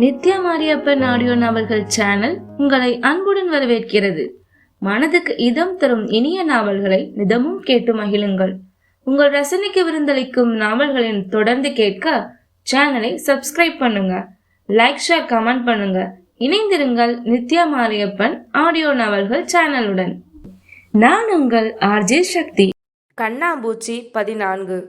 Nithya Mariyappan audio நாவல்கள் channel உங்களை அன்புடன் வரவேற்கிறது. மனதுக்கு இதம் தரும் இனிய நாவல்களை நிதமும் கேட்டு மகிழுங்கள். உங்கள் ரசனைக்கு விருந்தளிக்கும் நாவல்களின் தொடர்ந்து கேட்க சேனலை சப்ஸ்கிரைப் பண்ணுங்க. லைக் ஷேர் கமெண்ட் பண்ணுங்க. இணைந்திருங்கள் நித்யா மாரியப்பன் ஆடியோ நாவல்கள் சேனலுடன். நான் உங்கள் ஆர்ஜே சக்தி. கண்ணாம்பூச்சி பதினான்கு.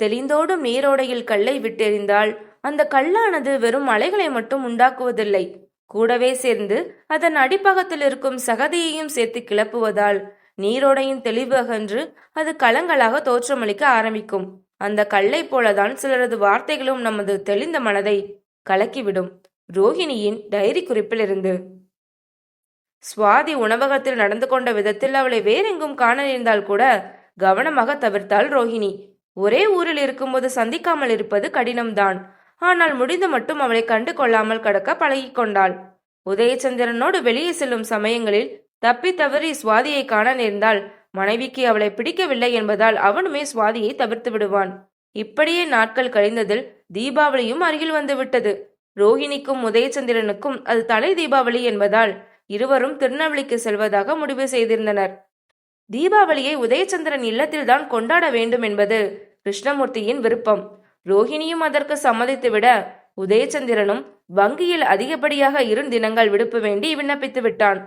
தெளிந்தோடும் நீரோடையில் கல்லை விட்டெறிந்தால் அந்த கல்லானது வெறும் அலைகளை மட்டும் உண்டாக்குவதில்லை. கூடவே சேர்ந்து அதன் அடிப்பகத்தில் இருக்கும் சகதியையும் சேர்த்து கிளப்புவதால் நீரோடையின் தெளிவு அகன்று அது கலங்களாக தோற்றமளிக்க ஆரம்பிக்கும். அந்த கல்லை போலதான் சிலரது வார்த்தைகளும் நமது தெளிந்த மனதை கலக்கிவிடும். ரோஹிணியின் டைரி குறிப்பிலிருந்து. சுவாதி உணவகத்தில் நடந்து கொண்ட விதத்தில் அவளை வேறெங்கும் காண நேர்ந்தால் கூட கவனமாக தவிர்த்தாள் ரோஹிணி. ஒரே ஊரில் இருக்கும்போது சந்திக்காமல் இருப்பது கடினம்தான். ஆனால் முடிந்து மட்டும் அவளை கண்டு கொள்ளாமல் கடக்க பழகிக் கொண்டாள் உதயச்சந்திரனோடு வெளியே செல்லும் சமயங்களில் தப்பி தவறி சுவாதியை காண நேர்ந்தால் மனைவிக்கு அவளை பிடிக்கவில்லை என்பதால் அவனுமே சுவாதியை தவிர்த்து விடுவான். இப்படியே நாட்கள் கழிந்ததில் தீபாவளியும் அருகில் வந்துவிட்டது ரோஹிணிக்கும் உதயச்சந்திரனுக்கும் அது தலை தீபாவளி என்பதால் இருவரும் திருநெல்வேலிக்கு செல்வதாக முடிவு செய்திருந்தனர். தீபாவளியை உதயச்சந்திரன் இல்லத்தில்தான் கொண்டாட வேண்டும் என்பது கிருஷ்ணமூர்த்தியின் விருப்பம். ரோஹிணியும் அதற்கு சம்மதித்துவிட உதயச்சந்திரனும் வங்கியில் அதிகப்படியாக இரு தினங்கள் விடுப்பு வேண்டி விண்ணப்பித்து விட்டான்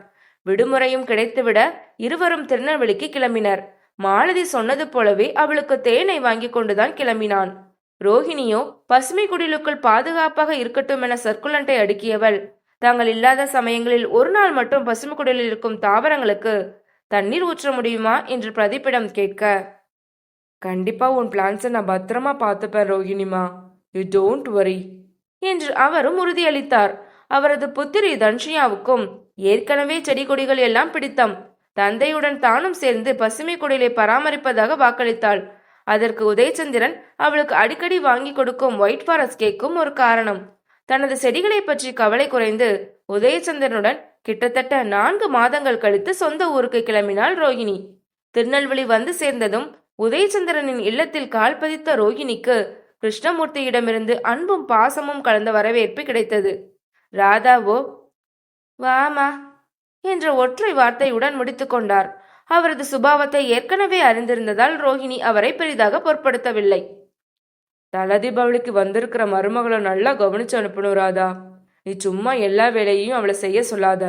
விடுமுறையும் கிடைத்துவிட இருவரும் திருநெல்வேலிக்கு கிளம்பினர். மாலதி சொன்னது போலவே அவளுக்கு தேனை வாங்கி கொண்டுதான் கிளம்பினான். ரோஹிணியோ பசுமை குடிலுக்குள் பாதுகாப்பாக இருக்கட்டும் என சர்க்குலண்டை அடுக்கியவள். தாங்கள் இல்லாத சமயங்களில் ஒரு நாள் மட்டும் பசுமை குடிலில் இருக்கும் தாவரங்களுக்கு தண்ணீர் ஊற்ற முடியுமா என்று பிரதீப்பிடம் கேட்க கண்டிப்பா உன் பிளான்ஸை நான் பத்திரமா பார்த்துப்பேன் ரோஹிணிமா யூ டோன்ட் வரி என்று அவரும் உறுதியளித்தார். அவரது புத்திரி தன்ஷியாவுக்கும் ஏற்கனவே செடி கொடிகள் எல்லாம் பிடித்தம். தந்தையுடன் தானும் சேர்ந்து பசுமை குடிலை பராமரிப்பதாக வாக்களித்தாள். அதற்கு உதயச்சந்திரன் அவளுக்கு அடிக்கடி வாங்கி கொடுக்கும் ஒயிட் ஃபாரஸ்ட் கேக்கும் ஒரு காரணம். தனது செடிகளை பற்றி கவலை குறைந்து உதயச்சந்திரனுடன் கிட்டத்தட்ட நான்கு மாதங்கள் கழித்து சொந்த ஊருக்கு கிளம்பினாள் ரோஹிணி திருநெல்வேலி வந்து சேர்ந்ததும் உதயச்சந்திரனின் இல்லத்தில் கால் பதித்த ரோகிணிக்கு கிருஷ்ணமூர்த்தியிடமிருந்து அன்பும் பாசமும் கலந்த வரவேற்பு கிடைத்தது. ராதாவோ வாமா என்ற ஒற்றை வார்த்தையுடன் முடித்துக்கொண்டார் அவரது சுபாவத்தை ஏற்கனவே அறிந்திருந்ததால் ரோஹிணி அவரை பெரிதாக பொருட்படுத்தவில்லை. தல தீபாவளிக்கு வந்திருக்கிற மருமகளை நல்லா கவனிச்சு அனுப்பணும் ராதா. நீ சும்மா எல்லா வேலையையும் அவளை செய்ய சொல்லாத.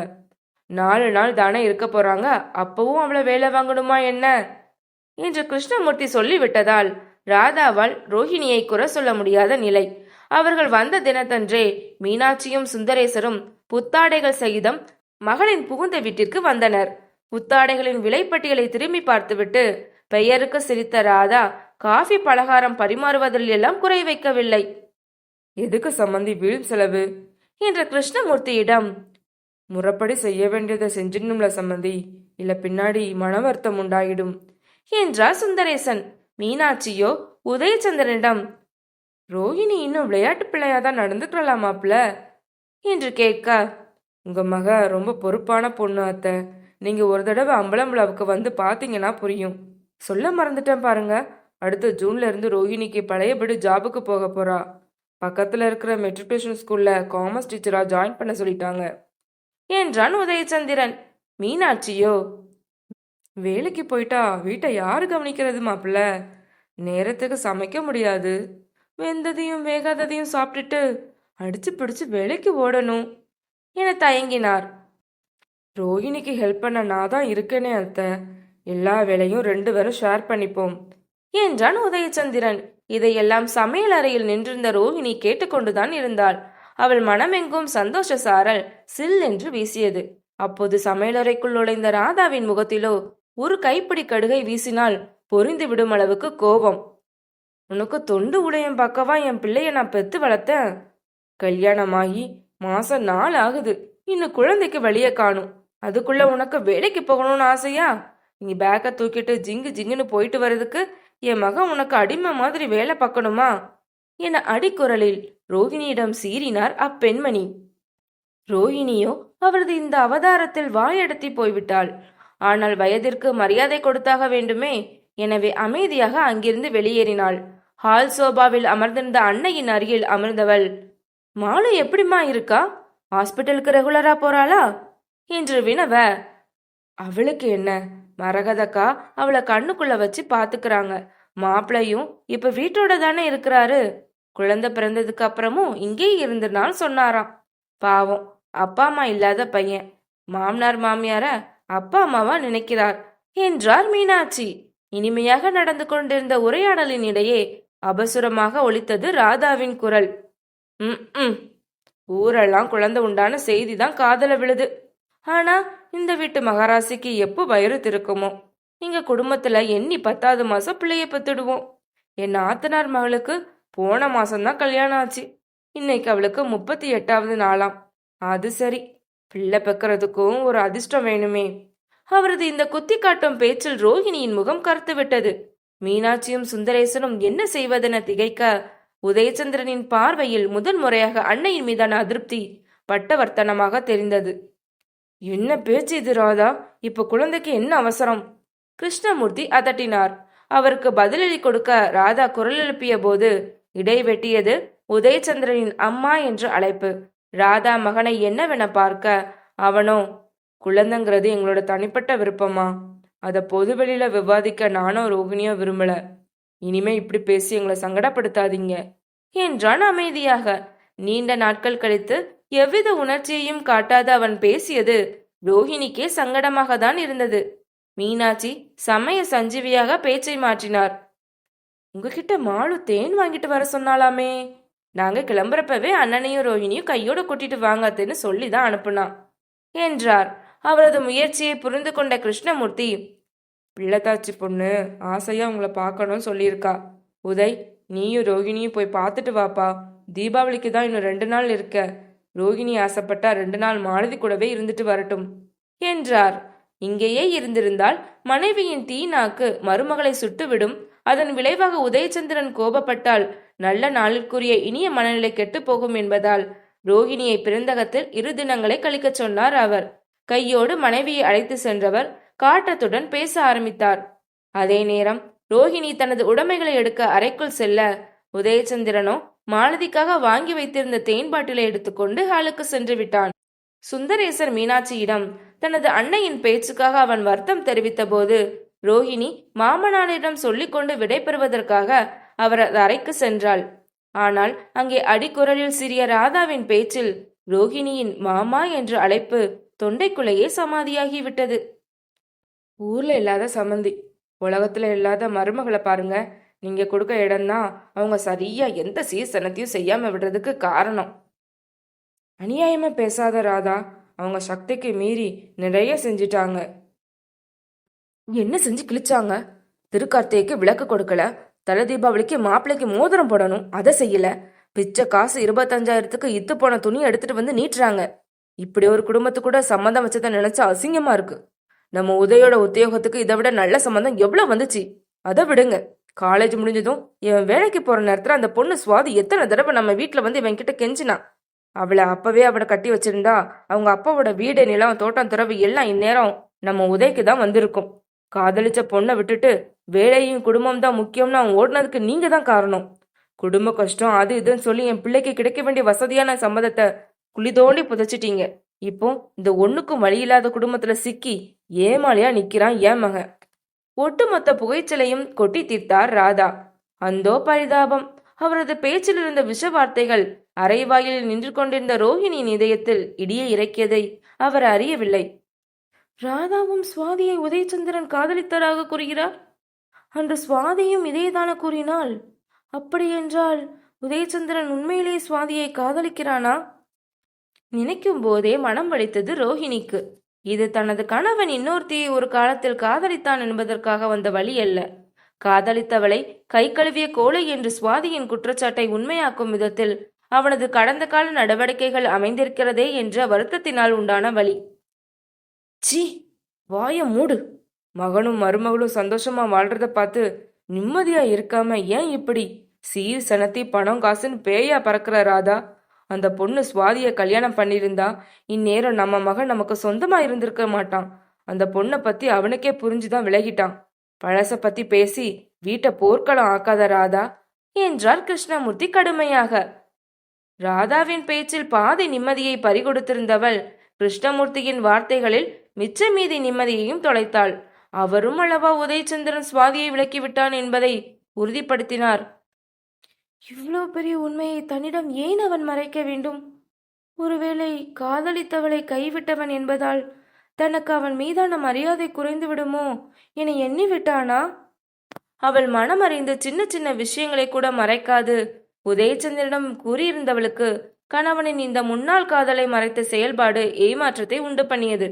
நாலு நாள் தானே இருக்க போறாங்க அப்பவும் அவளை வேலை வாங்கணுமா என்ன? என்று கிருஷ்ணமூர்த்தி சொல்லிவிட்டதால் ராதாவால் ரோஹிணியை குறை சொல்ல முடியாத நிலை. அவர்கள் வந்த தினத்தன்றே மீனாட்சியும் சுந்தரேசரும் புத்தாடைகள் சகிதம் மகளின் புகுந்த வீட்டிற்கு வந்தனர். புத்தாடைகளின் விலைப்பட்டியலை திரும்பி பார்த்துவிட்டு பெயருக்கு சிரித்த ராதா காஃபி பலகாரம் பரிமாறுவதில் எல்லாம் குறை வைக்கவில்லை. எதுக்கு சம்மந்தி வீண் செலவு? என்ற கிருஷ்ணமூர்த்தியிடம். முறப்படி செய்ய வேண்டியதை செஞ்சிடணும்ல சம்மந்தி இல்ல பின்னாடி மன வருத்தம் உண்டாயிடும். என்றார் சுந்தரேசன். மீனாட்சியோ உதயச்சந்திரனிடம் ரோஹிணி இன்னும் விளையாட்டு பிள்ளையாதான் நடந்துக்கலாமாப்ல என்று கேட்க உங்க மக ரொம்ப பொறுப்பான பொண்ணு அத்தை. நீங்க ஒரு தடவை அம்பலம்புலாவுக்கு வந்து பாத்தீங்கன்னா புரியும். சொல்ல மறந்துட்டேன் பாருங்க. அடுத்த ஜூன்ல இருந்து ரோஹிணிக்கு பழையபடி ஜாபுக்கு போக போறா. பக்கத்துல இருக்கிற மெட்ரிகுலேஷன் ஸ்கூல்ல காமர்ஸ் டீச்சரா ஜாயின் பண்ண சொல்லிட்டாங்க. என்றான் உதயச்சந்திரன். மீனாட்சியோ வேலைக்கு போயிட்டா வீட்டை யாரு கவனிக்கிறது மாப்பிள்ள? நேரத்துக்கு சமைக்க முடியாது. வெந்ததையும் வேகாததையும் சாப்பிட்டுட்டு அடிச்சு பிடிச்சு வேலைக்கு ஓடணும் என தயங்கினார். ரோஹிணிக்கு ஹெல்ப் பண்ண நான் தான் இருக்கேனே அத்தை. எல்லா வேலையும் ரெண்டு பேரும் ஷேர் பண்ணிப்போம் என்றான் உதயச்சந்திரன். இதையெல்லாம் சமையல் அறையில் நின்றிருந்த ரோஹிணி கேட்டுக்கொண்டுதான் இருந்தாள். அவள் மனமெங்கும் சந்தோஷ சாரல் சில் என்று வீசியது. அப்போது சமையலறைக்குள் நுழைந்த ராதாவின் முகத்திலோ ஒரு கைப்பிடி கடுகை வீசினால் பொரிந்து விடும் அளவுக்கு கோபம். உனக்கு தொண்டு உடையம் பக்கவா? என் பிள்ளைய நான் பெத்து வளர்த்தேன். கல்யாணமாகி மாசம் நாள் ஆகுது. இன்னும் குழந்தைக்கு வெளியே காணும். அதுக்குள்ள உனக்கு வேலைக்கு போகணும்னு ஆசையா? நீ பேக்கை தூக்கிட்டு ஜிங்கு ஜிங்குன்னு போயிட்டு வர்றதுக்கு என் மகன் உனக்கு அடிமை மாதிரி வேலை பார்க்கணுமா? என அடிக்குரலில் ரோஹிணியிடம் சீறினார் அப்பெண்மணி. ரோஹிணியோ அவரது இந்த அவதாரத்தில் வாயடத்தி போய்விட்டாள். ஆனால் வயதிற்கு மரியாதை கொடுத்தாக வேண்டுமே. எனவே அமைதியாக அங்கிருந்து வெளியேறினாள். ஹால் சோபாவில் அமர்ந்திருந்த அன்னையின் அருகில் அமர்ந்தவள் மாலு எப்படிம்மா இருக்கா? ஹாஸ்பிட்டலுக்கு ரெகுலரா போறாளா? என்று வினவ அவளுக்கு என்ன? மரகதக்கா அவளை கண்ணுக்குள்ள வச்சு பாத்துக்கிறாங்க. மாப்பிளையும் இப்ப வீட்டோட தானே இருக்கிறாரு. குழந்தை பிறந்ததுக்கு அப்புறமும் இங்கே இருந்துனாலும் சொன்னாராம். பாவம் அப்பா அம்மா இல்லாத பையன். மாமனார் மாமியார அப்பா அம்மாவா நினைக்கிறார்? என்றார் மீனாட்சி. இனிமையாக நடந்து கொண்டிருந்த உரையாடலின் இடையே அபசுரமாக ஒலித்தது ராதாவின் குரல். ம் ம் ஊரெல்லாம் குழந்தை உண்டான செய்தி தான் காதல விழுது. ஆனா இந்த வீட்டு மகாராசிக்கு எப்போ வயிறு திருக்குமோ? எங்க குடும்பத்துல எண்ணி பத்தாவது மாசம் பிள்ளைய பத்துடுவோம். என் ஆத்தனார் மகளுக்கு போன மாசம்தான் கல்யாணம் ஆச்சு. இன்னைக்கு அவளுக்கு முப்பத்தி எட்டாவது நாளாம். அது சரி. பிள்ளை பெக்கிறதுக்கும் ஒரு அதிர்ஷ்டம் வேணுமே. அவரது இந்த குத்தி காட்டும் பேச்சில் ரோஹிணியின் முகம் கருத்து விட்டது மீனாட்சியும் சுந்தரேசனும் என்ன செய்வதென திகைக்க உதயச்சந்திரனின் பார்வையில் முதன் முறையாக அன்னையின் மீதான அதிருப்தி பட்டவர்த்தனமாக தெரிந்தது. என்ன பேச்சு இது ராதா? இப்ப குழந்தைக்கு என்ன அவசரம்? கிருஷ்ணமூர்த்தி அதட்டினார். அவருக்கு பதிலளி கொடுக்க ராதா குரல் எழுப்பிய போது இடை வெட்டியது உதயச்சந்திரனின் அம்மா என்று அழைப்பு. ராதா மகனை என்னவென பார்க்க? அவனோ குழந்தைங்கிறது எங்களோட தனிப்பட்ட விருப்பமா? அதை பொதுவெளியில விவாதிக்க நானோ ரோகிணியோ விரும்பல. இனிமே இப்படி பேசி எங்களை சங்கடப்படுத்தாதீங்க. என்றான் அமைதியாக. நீண்ட நாட்கள் கழித்து எவ்வித உணர்ச்சியையும் காட்டாத அவன் பேசியது ரோஹிணிக்கே சங்கடமாக தான் இருந்தது. மீனாட்சி சமய சஞ்சீவியாக பேச்சை மாற்றினார். உங்ககிட்ட மாலு தேன் வாங்கிட்டு வர சொன்னாலாமே? நாங்கள் கிளம்புறப்பவே அண்ணனையும் ரோஹிணியும் கையோடு கூட்டிட்டு வாங்காதுன்னு சொல்லி தான் அனுப்புனான் என்றார். அவரது முயற்சியை புரிந்து கொண்ட கிருஷ்ணமூர்த்தி பிள்ளைத்தாச்சி பொண்ணு ஆசையா உங்களை பார்க்கணும்னு சொல்லியிருக்கா. உதய் நீயும் ரோஹிணியும் போய் பார்த்துட்டு வாப்பா. தீபாவளிக்கு தான் இன்னும் ரெண்டு நாள் இருக்க. ரோகிணி ஆசைப்பட்டா ரெண்டு நாள் மாலதி கூடவே இருந்துட்டு வரட்டும் என்றார். இங்கேயே இருந்திருந்தால் மனைவியின் தீ நாக்கு மருமகளை சுட்டுவிடும். அதன் விளைவாக உதயச்சந்திரன் கோபப்பட்டால் நல்ல நாளிற்குரிய இனிய மனநிலை கெட்டுப் போகும் என்பதால் ரோகிணியை பிறந்தகத்தில் இரு தினங்களை கழிக்கச் சொன்னார் அவர். கையோடு மனைவியை அழைத்து சென்றவர் காட்டத்துடன் பேச ஆரம்பித்தார். அதே நேரம் ரோஹிணி தனது உடைமைகளை எடுக்க அறைக்குள் செல்ல உதயச்சந்திரனோ மாலதிக்காக வாங்கி வைத்திருந்த தேன் பாட்டிலை எடுத்துக்கொண்டு ஹாலுக்கு சென்று விட்டான். சுந்தரேசர் மீனாட்சியிடம் தனது அன்னையின் பேச்சுக்காக அவன் வருத்தம் தெரிவித்த போது ரோஹிணி மாமனாரிடம் சொல்லிக்கொண்டு விடை பெறுவதற்காக அவரது அறைக்கு சென்றாள். ஆனால் அங்கே அடிக்குரலில் சிறிய ராதாவின் பேச்சில் ரோஹிணியின் மாமா என்ற அழைப்பு தொண்டைக்குள்ளேயே சமாதியாகிவிட்டது. ஊர்ல இல்லாத சம்மந்தி உலகத்துல இல்லாத மருமகளை பாருங்க. நீங்க கொடுக்க இடம்தான் அவங்க சரியா எந்த சீசனத்தையும் செய்யாம விடுறதுக்கு காரணம். அநியாயமா பேசாத ராதா அவங்க சக்திக்கு மீறி நிறைய செஞ்சிட்டாங்க. என்ன செஞ்சு கிழிச்சாங்க? திருக்கார்த்திகைக்கு விளக்கு கொடுக்கல? தலை தீபாவளிக்கு மாப்பிள்ளைக்கு மோதிரம் போடணும். அதை செய்யல. பிச்ச காசு இருபத்தஞ்சாயிரத்துக்கு இத்து போன துணி எடுத்துட்டு வந்து நீட்டுறாங்க. இப்படி ஒரு குடும்பத்து கூட சம்மந்தம் வச்சதை நினைச்சா அசிங்கமா இருக்கு. நம்ம உதயோட உத்தியோகத்துக்கு இதை விட நல்ல சம்மந்தம் எவ்வளவு வந்துச்சு? அதை விடுங்க. காலேஜ் முடிஞ்சதும் இவன் வேலைக்கு போற நேரத்துல அந்த பொண்ணு சுவாதி எத்தனை தடவை நம்ம வீட்டில் வந்து இவன் கிட்ட கெஞ்சினா? அவளை அப்பவே அவளை கட்டி வச்சிருந்தா அவங்க அப்பாவோட வீடு நிலம் தோட்டம் துறவு எல்லாம் இந்நேரம் நம்ம உதய்க்கு தான் வந்திருக்கும். காதலிச்ச பொண்ணை விட்டுட்டு வேலையும் குடும்பம் தான் முக்கியம்னு அவன் ஓடினதுக்கு நீங்க தான் காரணம். குடும்ப கஷ்டம் அது இதுன்னு சொல்லி என் பிள்ளைக்கு கிடைக்க வேண்டிய வசதியான சம்மதத்தை குழி தோண்டி புதைச்சிட்டீங்க. இப்போ இந்த ஒண்ணுக்கும் வழி இல்லாத குடும்பத்துல சிக்கி ஏமாளியா நிக்கிறான் ஏன் மகன். ஒட்டுமொத்த புகைச்சலையும் கொட்டி தீர்த்தார் ராதா. அந்தோ பரிதாபம். அவரது பேச்சில் இருந்த விஷ வார்த்தைகள் அரைவாயிலில் நின்று கொண்டிருந்த ரோஹிணியின் இதயத்தில் இடியை இறக்கியதை அவர் அறியவில்லை. ராதாவும் சுவாதியை உதயச்சந்திரன் காதலித்தராக கூறுகிறார்? அன்று சுவாதியும் இதேதான கூறினாள் அப்படியென்றால் உதயச்சந்திரன் உண்மையிலேயே சுவாதியை காதலிக்கிறானா? நினைக்கும் போதே மனம் வலித்தது ரோஹிணிக்கு. இது தனது கணவன் இன்னொருத்தியை ஒரு காலத்தில் காதலித்தான் என்பதற்காக வந்த வழி அல்ல. காதலித்தவளை கை கழுவிய கோழை என்று சுவாதியின் குற்றச்சாட்டை உண்மையாக்கும் விதத்தில் அவனது கடந்த கால நடவடிக்கைகள் அமைந்திருக்கிறதே என்ற வருத்தத்தினால் உண்டான வழி. சீ வாய மூடு. மகனும் மருமகளும் சந்தோஷமா வாழ்றத பார்த்து நிம்மதியா இருக்காம ஏன் இப்படி? சீர் சனத்தி பணம் காசுன்னு பேயா பறக்கிற ராதா. அந்த பொண்ணு சுவாதிய கல்யாணம் பண்ணியிருந்தா இந்நேரம் நம்ம மகன் நமக்கு சொந்தமா இருந்திருக்க மாட்டான். அந்த பொண்ணை பத்தி அவனுக்கே புரிஞ்சுதான் விலகிட்டான். பழச பத்தி பேசி வீட்டை போர்க்களம் ஆக்காத ராதா. என்றார் கிருஷ்ணமூர்த்தி கடுமையாக. ராதாவின் பேச்சில் பாதி நிம்மதியை பறிகொடுத்திருந்தவள் கிருஷ்ணமூர்த்தியின் வார்த்தைகளில் மிச்ச மீதி நிம்மதியையும் தொலைத்தாள். அவரும் அல்லவா உதயச்சந்திரன் சுவாதியை விலக்கிவிட்டான் என்பதை உறுதிப்படுத்தினார். இவ்வளோ பெரிய உண்மையை தன்னிடம் ஏன் அவன் மறைக்க வேண்டும்? ஒருவேளை காதலித்தவளை கைவிட்டவன் என்பதால் தனக்கு அவன் மீதான மரியாதை குறைந்து விடுமோ என எண்ணி விட்டானா அவள் மனமறிந்து சின்ன சின்ன விஷயங்களை கூட மறைக்காது. உதயச்சந்திரனிடம் கூறியிருந்தவளுக்கு கணவனின் இந்த முன்னாள் காதலை மறைத்த செயல்பாடு ஏமாற்றத்தை உண்டு பண்ணியது.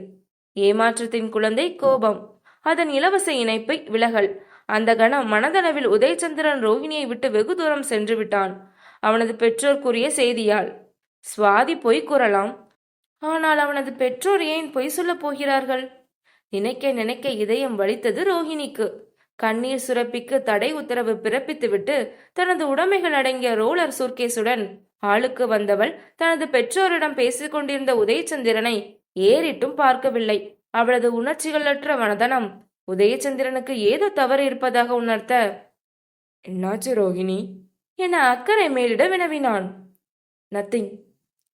ஏமாற்றத்தின் குழந்தை கோபம். அதன் இலவச இணைப்பை விலகல். அந்த கணம் மனதளவில் உதயச்சந்திரன் ரோகிணியை விட்டு வெகு தூரம் சென்று விட்டான். அவனது பெற்றோர் கூறிய செய்தியால் சுவாதி பொய் கூறலாம். ஆனால் அவனது பெற்றோர் ஏன் பொய் சொல்லப் போகிறார்கள்? நினைக்க நினைக்க இதயம் வலித்தது ரோஹிணிக்கு கண்ணீர் சுரப்பிக்கு தடை உத்தரவு பிறப்பித்துவிட்டு தனது உடைமைகள் அடங்கிய ரோலர் சூர்கேசுடன் ஆளுக்கு வந்தவள் தனது பெற்றோரிடம் பேசிக்கொண்டிருந்த உதயச்சந்திரனை ஏறிட்டும் பார்க்கவில்லை. அவளது உணர்ச்சிகளற்ற மனதனம் உதயச்சந்திரனுக்கு ஏதோ தவறு இருப்பதாக உணர்த்த. என்னாச்சு ரோஹிணி என அக்கறை மேலிட வினவினான். நத்திங்.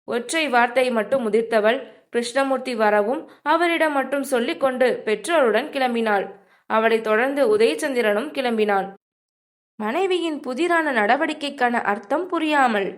ஒற்றை வார்த்தை மட்டும் முதிர்த்தவள் கிருஷ்ணமூர்த்தி வரவும் அவரிடம் மட்டும் சொல்லிக்கொண்டு பெற்றோருடன் கிளம்பினாள். அவளைத் தொடர்ந்து உதயச்சந்திரனும் கிளம்பினான். மனைவியின் புதிரான நடவடிக்கைக்கான அர்த்தம் புரியாமல்